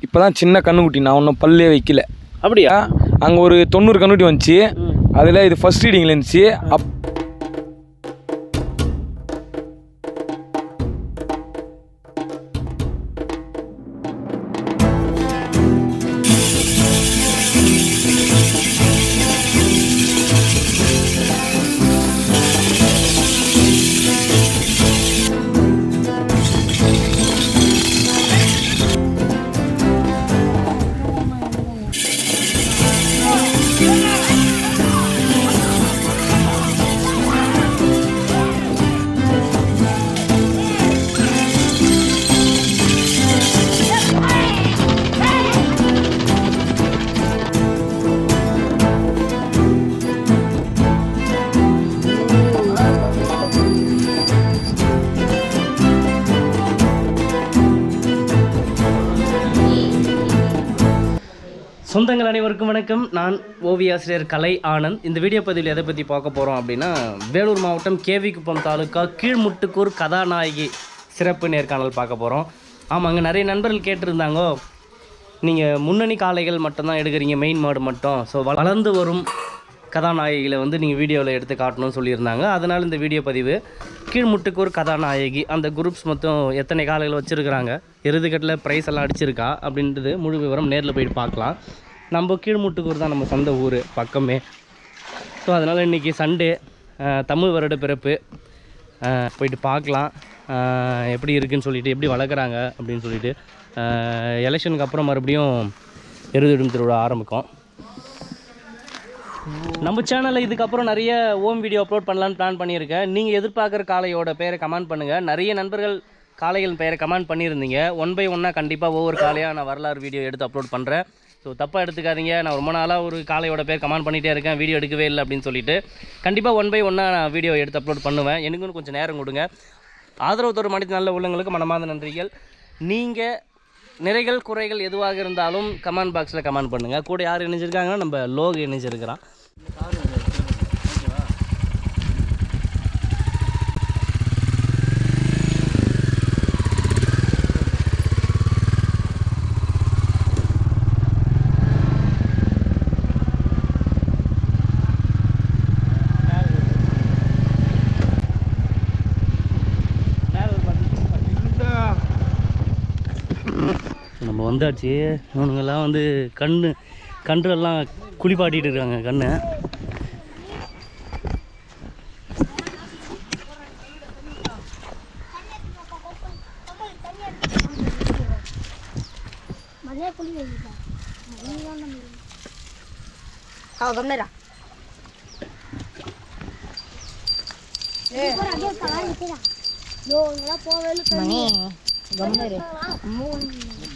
இப்போ தான் சின்ன கண்ணுக்குட்டி நான் ஒன்றும் பல்லே வைக்கல. அப்படியா? அங்கே ஒரு தொண்ணூறு கண்ணுக்குட்டி வந்துச்சு. அதில் இது ஃபர்ஸ்ட் ரீடிங்கில் இருந்துச்சு. அப் சொந்தங்கள் அனைவருக்கும் வணக்கம். நான் ஓவியாசிரியர் கலை ஆனந்த். இந்த வீடியோ பதிவில் எதை பற்றி பார்க்க போகிறோம் அப்படின்னா வேலூர் மாவட்டம் கேவிக்குப்பம் தாலுக்கா கீழ்முட்டுக்கூர் கதாநாயகி சிறப்பு நேர்காணல் பார்க்க போகிறோம் ஆமாங்க நிறைய நண்பர்கள் கேட்டிருந்தாங்கோ. நீங்கள் முன்னணி காளைகள் மட்டும்தான் எடுக்கிறீங்க மெயின் மாடு மட்டும். ஸோ வளர்ந்து வரும் கதாநாயகிகளை வந்து நீங்கள் வீடியோவில் எடுத்து காட்டணும்னு சொல்லியிருந்தாங்க. அதனால் இந்த வீடியோ பதிவு கீழ்முட்டுக்கூர் கதாநாயகி அந்த குரூப்ஸ் மொத்தம் எத்தனை காலைகள் வச்சுருக்கிறாங்க இறுதிக்கட்டில் ப்ரைஸ் எல்லாம் அடிச்சிருக்கா அப்படின்றது முழு விவரம் நேரில் போயிட்டு பார்க்கலாம். நம்ம கீழ்முட்டுக்கூர் தான் நம்ம சொந்த ஊர் பக்கமே. ஸோ அதனால் இன்றைக்கி சண்டே தமிழ் வருட பிறப்பு போயிட்டு பார்க்கலாம். எப்படி இருக்குன்னு சொல்லிட்டு எப்படி வளர்க்குறாங்க அப்படின்னு சொல்லிட்டு எலெக்ஷனுக்கு அப்புறம் மறுபடியும் எருதிடும் திருவிழா ஆரம்பிக்கும். நம்ம சேனலில் இதுக்கப்புறம் நிறைய ஓம் வீடியோ அப்லோட் பண்ணலான்னு பிளான் பண்ணியிருக்கேன். நீங்கள் எதிர்பார்க்குற காளையோட பேரை கமெண்ட் பண்ணுங்கள் நிறைய நண்பர்கள் காளைகள் பெயரை கமெண்ட் பண்ணியிருந்தீங்க. ஒன் பை ஒன்னாக கண்டிப்பாக ஒவ்வொரு காளையாக நான் வரலாறு வீடியோ எடுத்து அப்லோட் பண்ணுறேன் ஸோ தப்பாக எடுத்துக்காதீங்க. நான் ரொம்ப நாளாக ஒரு காலையோட பேர் கமெண்ட் பண்ணிகிட்டே இருக்கேன். வீடியோ எடுக்கவே இல்லை அப்படின்னு சொல்லிட்டு. கண்டிப்பாக ஒன் பை ஒன்னாக நான் வீடியோ எடுத்து அப்லோட் பண்ணுவேன். எனக்குன்னு கொஞ்சம் நேரம் கொடுங்க. ஆதரவு தோறும் மனித நல்ல உள்ளங்களுக்கு மனமார்ந்த நன்றிகள். நீங்கள் நிறைகள் குறைகள் எதுவாக இருந்தாலும் கமெண்ட் பாக்ஸில் கமெண்ட் பண்ணுங்கள் கூட யார் இணைஞ்சிருக்காங்கன்னா நம்ம லோக் இணைஞ்சிருக்கிறான் நம்ம வந்தாச்சு. இவனுங்கெல்லாம் வந்து கண்ணு கன்றெல்லாம் குளிப்பாட்டிட்டு இருக்காங்க கண்ணை. மணி கம்னரு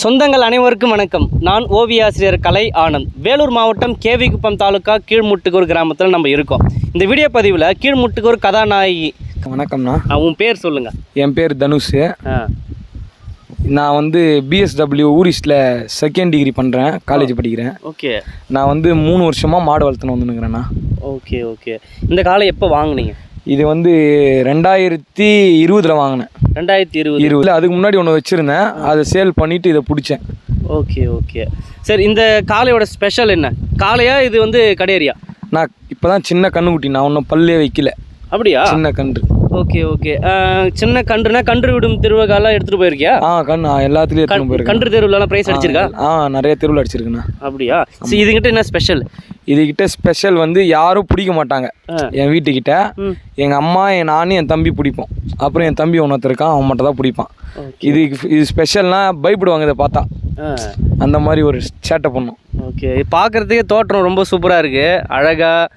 சொந்தங்கள் அனைவருக்கும் வணக்கம். நான் ஓவியாசிரியர் கலை ஆனந்த். வேலூர் மாவட்டம் கேவிக்குப்பம் தாலுக்கா கீழ்முட்டுக்கூர் கிராமத்தில் நம்ம இருக்கோம். இந்த வீடியோ பதிவில் கீழ்முட்டுக்கூர் கதாநாயகி வணக்கம்ண்ணா உன் பேர் சொல்லுங்கள் என் பேர் தனுஷ். நான் வந்து பிஎஸ்டபிள்யூ ஊரிஸ்டில் செகண்ட் டிகிரி பண்ணுறேன் காலேஜ் படிக்கிறேன். ஓகே. நான் வந்து மூணு வருஷமாக மாடு வளர்த்துன்னு வந்துனுங்கிறேண்ணா ஓகே ஓகே. இந்த காலை எப்போ வாங்குனீங்க? இது வந்து ரெண்டாயிரத்தி இருபதில் வாங்கினேன். ரெண்டாயிரத்தி இருபது. இருபதுல அதுக்கு முன்னாடி ஒன்று வச்சுருந்தேன். அதை சேல் பண்ணிவிட்டு இதை பிடிச்சேன். Okay okay. சரி இந்த காளையோட ஸ்பெஷல் என்ன? காளையா இது வந்து கடையரியா நான் இப்போ தான் சின்ன கண்ணுக்குட்டி நான் ஒன்றும் பல்லே வைக்கல. அப்படியா? சின்ன கன்று. Okay okay. சின்ன கன்றுனா கன்று விடும் திருவிழாலாம் எடுத்துகிட்டு போயிருக்கியா? ஆ கண்ணு எல்லாத்துலேயும் எடுத்துன்னு போயிருக்கேன். கன்று தெருவுலலாம் ப்ரைஸ் அடிச்சிருக்கா? ஆ நிறைய தெருவில் அடிச்சிருக்குண்ணா. அப்படியா? சரி இதுகிட்ட என்ன ஸ்பெஷல் இதுகிட்ட ஸ்பெஷல் வந்து யாரும் பிடிக்க மாட்டாங்க. என் வீட்டுக்கிட்ட எங்கள் அம்மா என் நானும் என் தம்பி பிடிப்போம். அப்புறம் என் தம்பி ஒருத்தர் இருக்கான் அவன் மட்டும் தான் பிடிப்பான் இது இது ஸ்பெஷல்னா பயப்படுவாங்க இதை பார்த்தா. அந்த மாதிரி ஒரு சேட்டை பண்ணும். ஓகே. பார்க்குறதுக்கே தோற்றம் ரொம்ப சூப்பராக இருக்குது அழகாக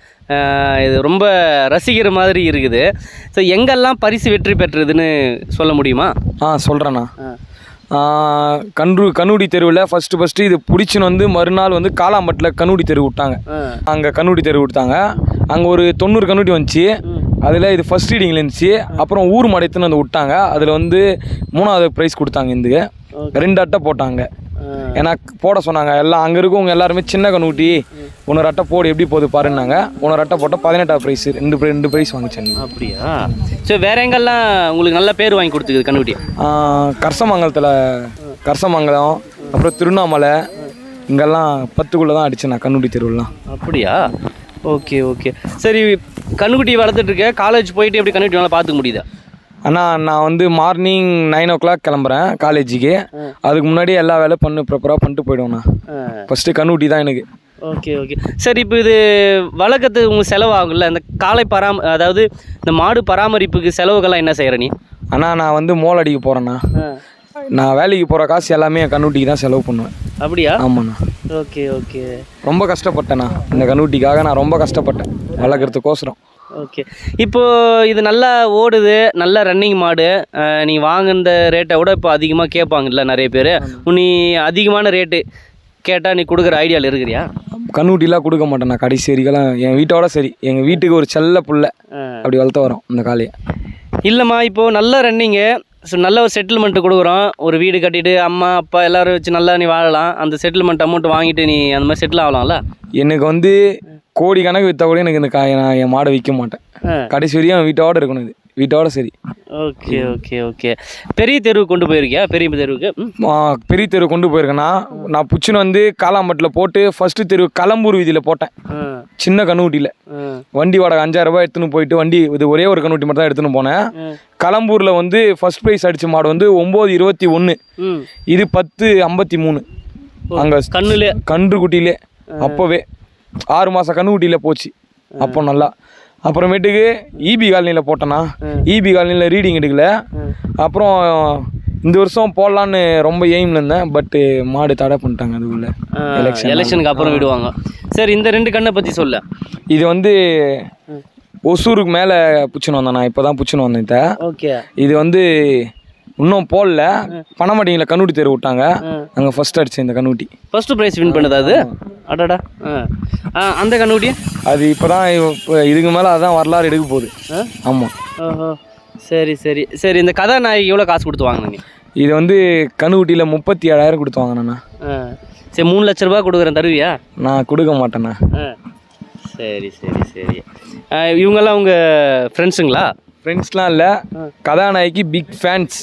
இது ரொம்ப ரசிக்கிற மாதிரி இருக்குது. ஸோ எங்கெல்லாம் பரிசு வெற்றி பெற்றதுன்னு சொல்ல முடியுமா? ஆ சொல்கிறேண்ணா கன்று கண்ணுடி தெருவில் ஃபஸ்ட்டு ஃபஸ்ட்டு இது பிடிச்சின்னு வந்து மறுநாள் வந்து காலாம்பட்டில் கண்ணுடி தெரு விட்டாங்க. அங்கே கண்ணுடி தெரு விட்டாங்க. அங்கே ஒரு தொண்ணூறு கண்ணுட்டி வந்துச்சு. அதில் இது ஃபர்ஸ்ட் ரீடிங்கில் இருந்துச்சு. அப்புறம் ஊர் மாடு எடுத்துன்னு வந்து விட்டாங்க. அதில் வந்து மூணாவது ப்ரைஸ் கொடுத்தாங்க இந்த ரெண்டு அட்டை போட்டாங்க. ஏன்னா போட சொன்னாங்க. எல்லாம் அங்கே இருக்கவங்க எல்லாருமே சின்ன கண்ணுட்டி உன்னொரு அட்டை போடு எப்படி போகுது பாருன்னாங்க. உன்னொரு அட்டை போட்டால் பதினெட்டாவது ப்ரைஸ் ரெண்டு ரெண்டு ப்ரைஸ் வாங்கிச்சேன் அப்படியா? சரி வேற எங்கெல்லாம் உங்களுக்கு நல்ல பேர் வாங்கி கொடுத்துக்குது கண்ணுக்குட்டி? கரசமங்கலத்தில் கரசமங்கலம் அப்புறம் திருவண்ணாமலை இங்கெல்லாம் பத்துக்குள்ளே தான் அடிச்சேன் நான் தெருவுலாம் அப்படியா? Okay okay. சரி கண்ணுக்குட்டி வளர்த்துட்டு இருக்க காலேஜ் போயிட்டு எப்படி கண்ணுக்குட்டி நல்லா பார்த்துக்க முடியுதா? அண்ணா நான் வந்து மார்னிங் நைன் ஓ கிளாக் கிளம்புறேன் காலேஜுக்கு அதுக்கு முன்னாடி எல்லா வேலை பண்ணு ப்ராப்பராக பண்ணிட்டு போயிடுவேண்ணா ஃபஸ்ட்டு கண்ணுட்டி தான் எனக்கு. ஓகே ஓகே சரி இப்போ இது வளர்க்கறதுக்கு உங்களுக்கு செலவாகும்ல? இந்த காலை பராம அதாவது இந்த மாடு பராமரிப்புக்கு செலவுகள்லாம் என்ன செய்கிற நீ? அண்ணா நான் வந்து மோல் அடிக்க போகிறேண்ணா நான் வேலைக்கு போகிற காசு எல்லாமே என் கண்ணுட்டிக்கு தான் செலவு பண்ணுவேன். அப்படியா? ஆமாண்ணா. ஓகே ஓகே ரொம்ப கஷ்டப்பட்டேண்ணா. இந்த கண்ணுட்டிக்காக நான் ரொம்ப கஷ்டப்பட்டேன். வளர்க்குறதுக்கோசரம். ஓகே இப்போ இது நல்லா ஓடுது நல்ல ரன்னிங் மாடு. நீ வாங்குன ரேட்டை விட இப்போ அதிகமாக கேட்பாங்கல்ல நிறைய பேர். நீ அதிகமான ரேட்டு கேட்டால் நீ கொடுக்குற ஐடியாவில் இருக்கிறியா? கண்ணுட்டிலாம் கொடுக்க மாட்டேன் நான். கடைசி வரைக்கும் என் வீட்டோட சரி. எங்கள் வீட்டுக்கு ஒரு செல்ல புள்ள அப்படி வளர்த்து வரோம் இந்த காலையை இல்லைம்மா இப்போது நல்ல ரன்னிங்கு ஸோ நல்ல ஒரு செட்டில்மெண்ட்டு கொடுக்குறோம். ஒரு வீடு கட்டிட்டு அம்மா அப்பா எல்லாரும் வச்சு நல்லா நீ வாழலாம். அந்த செட்டில்மெண்ட் அமௌண்ட் வாங்கிட்டு நீ அந்த மாதிரி செட்டில் ஆகலாம்ல? எனக்கு வந்து கோடி கணக்கு விற்றா கூட எனக்கு இந்த கா நான் என் மாடை விற்க மாட்டேன். கடைசி வரையும் என் வீட்டோட இருக்கணும் இது. வீட்டோட சரி. Okay okay okay. பெரிய தெருவுக்கு கொண்டு போயிருக்கியா? பெரிய தெருவுக்கு? பெரிய தெரு கொண்டு போயிருக்கேன்னா நான் புச்சுன்னு வந்து காலாம்பட்டில் போட்டு ஃபஸ்ட்டு தெரு களம்பூர் வீதியில் போட்டேன். சின்ன கண்ணுட்டியில் ஆ. வண்டி வாடகை அஞ்சாயிரம் ரூபாய் எடுத்துன்னு போயிட்டு வண்டி இது ஒரே ஒரு கண்ணுட்டி மட்டும் தான் எடுத்துன்னு போனேன். களம்பூரில் வந்து ஃபர்ஸ்ட் ப்ரைஸ் அடித்த மாடு வந்து ஒம்பது இருபத்தி ஒன்று இது பத்து ஐம்பத்தி மூணு. அங்கே கண்ணுலே. கன்று குட்டியிலே அப்போவே. ஆறு மாதம் கன்றுக்குட்டியில் போச்சு. அப்போ நல்லா. அப்புறமேட்டுக்கு இபி காலனியில் போட்டேன்னா இபி காலனியில் ரீடிங் எடுக்கல. அப்புறம் இந்த வருஷம் போடலான்னு ரொம்ப எய்மில் இருந்தேன். பட்டு மாடு தடை பண்ணிட்டாங்க அதுக்குள்ளே. எலெக்ஷன் எலெக்ஷனுக்கு அப்புறம். விடுவாங்க. சரி இந்த ரெண்டு கண்ணை பற்றி சொல்ல. இது வந்து ஒசூருக்கு மேலே புச்சுன்னு வந்தேன் நான். இப்போ தான் புச்சுன்னு வந்தேன் இதை. ஓகே. இது வந்து இன்னும் போடல. பணமாட்டிங்கில் கண்ணுட்டி தெரு விட்டாங்க. அங்கே ஃபர்ஸ்ட் அடிச்சேன் இந்த கண்ணுட்டி. ஃபர்ஸ்ட் ப்ரைஸ் வின் பண்ணதா அது? அடடா. அந்த கண்ணுக்குட்டி அது இப்போ தான் இதுக்கு மேலே அதான் வரலாறு எடுக்க போகுது. ஆமாம் சரி சரி. சரி இந்த கதாநாயகி எவ்வளோ காசு கொடுத்து வாங்கின நீ இது வந்து கண்ணுக்குட்டியில் முப்பத்தி ஏழாயிரம் கொடுத்து வாங்கினேண்ணா சரி மூணு லட்ச ரூபா கொடுக்குறேன் தருவியா? நான் கொடுக்க மாட்டேண்ணா சரி சரி சரி. இவங்கெல்லாம் உங்கள் ஃப்ரெண்ட்ஸுங்களா ஃப்ரெண்ட்ஸ்லாம் இல்லை. கதாநாயகி பிக் ஃபேன்ஸ்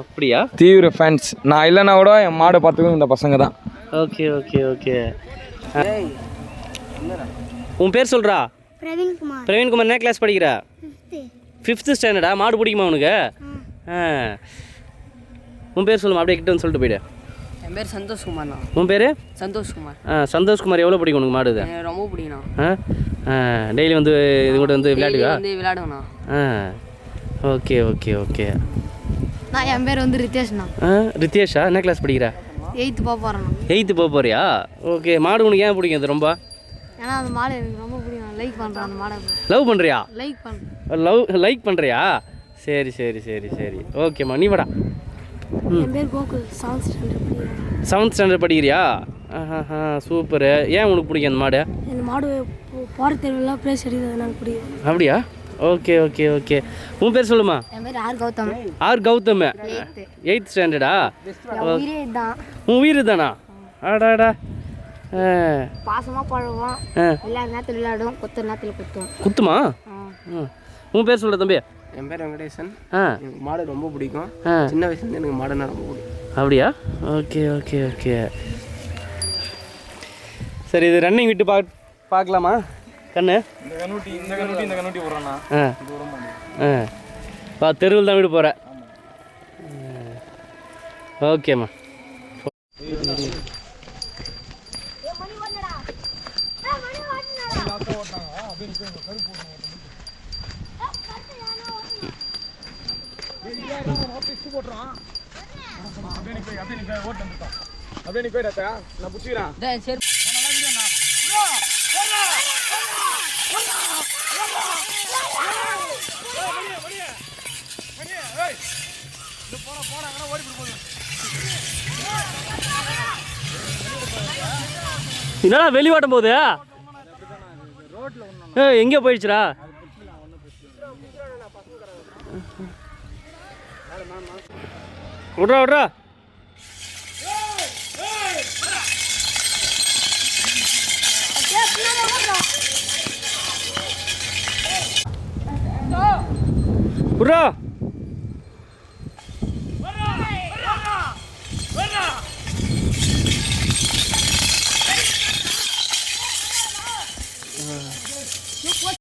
அப்படியா? தீவிர ஃபேன்ஸ் நான் இல்லைன்னா கூட என் மாடை பார்த்துக்கும் இந்த பசங்க தான். Okay okay okay. உன் பேர் சொல்கிறா பிரவீன்குமார் பிரவீன்குமார் என்ன கிளாஸ் படிக்கிற? ஃபிஃப்த்து ஸ்டாண்டர்டா மாடு பிடிக்குமா உனக்கு? உன் பேர் சொல்லுமா? அப்படியே கிட்ட வந்து சொல்லிட்டு போயிடு. என் பேர் சந்தோஷ்குமார்ண்ணா உன் பேர்? சந்தோஷ்குமார் ஆ சந்தோஷ்குமார் எவ்வளோ பிடிக்கும் உனக்கு மாடு ரொம்ப ஆ? டெய்லி வந்து இது கூட வந்து விளையாடுவா வந்து விளையாடுவேண்ணா ஆ. Okay okay okay. நான் என் பேர் வந்து ரித்தேஷ்ண்ணா. ஆ ரித்தேஷா? என்ன கிளாஸ் படிக்கிற? எயித்து போக போகிறேண்ணா எயித்து போக போறியா? ஓகே மாடு உனக்கு ஏன் பிடிக்கும் அது ரொம்ப? ஏன்னா அந்த மாடு எனக்கு ரொம்ப பிடிக்கும். லைக் பண்ணுறேன் அந்த மாடை. லவ் பண்ணுறியா லைக் பண்ணுறேன் லவ் லைக் பண்ணுறியா சரி சரி சரி சரி. ஓகேம்மா நீ வாடா. என் பேர் கோகுல். செவன்த் ஸ்டாண்டர்ட் படிக்கிறேன். செவன்த் ஸ்டாண்டர்ட் படிக்கிறியா? ஆஹா சூப்பரு. ஏன் உனக்கு பிடிக்கும் அந்த மாடு? இந்த மாடு போகிற தெருவில் ப்ரைஸ் அடிக்கிறது எனக்கு பிடிக்கும். அப்படியா? Okay okay okay. உன் பேர் சொல்லுமா? என் பேர் R Gautham. R Gautham. Eighth ஸ்டாண்டர்டா உன் உயிர் தானா ஆடாடா பாசமாக பழகுவோம் ஆ. விளையாட நேரத்தில் விளையாடும். கொத்துற நேரத்தில் குத்தும். குத்துமா? ம். உன் பேர் சொல்ல தம்பி. என் பேர் வெங்கடேசன். எனக்கு மாடு ரொம்ப பிடிக்கும். சின்ன வயசுலேருந்து எனக்கு மாடுனா ரொம்ப பிடிக்கும். அப்படியா? Okay okay okay. சரி இது ரன்னிங் விட்டு பா பார்க்கலாமா? கண்ணு? இந்த கண்ணுட்டி இந்த கண்ணுட்டி இந்த கண்ணுட்டி போடுறேண்ணா. ஆ. ஆ. வா தெருவில் தான் விட போகிறேன் ஓகேம்மா அப்படியே நீ போயிடாத்தா நான் பிடிச்சிக்கிறேன். சரி என்னடா வெளிவாட்டம் போகுது எங்கே போயிடுச்சுடா. விட்றா விட்றா. விட்றா.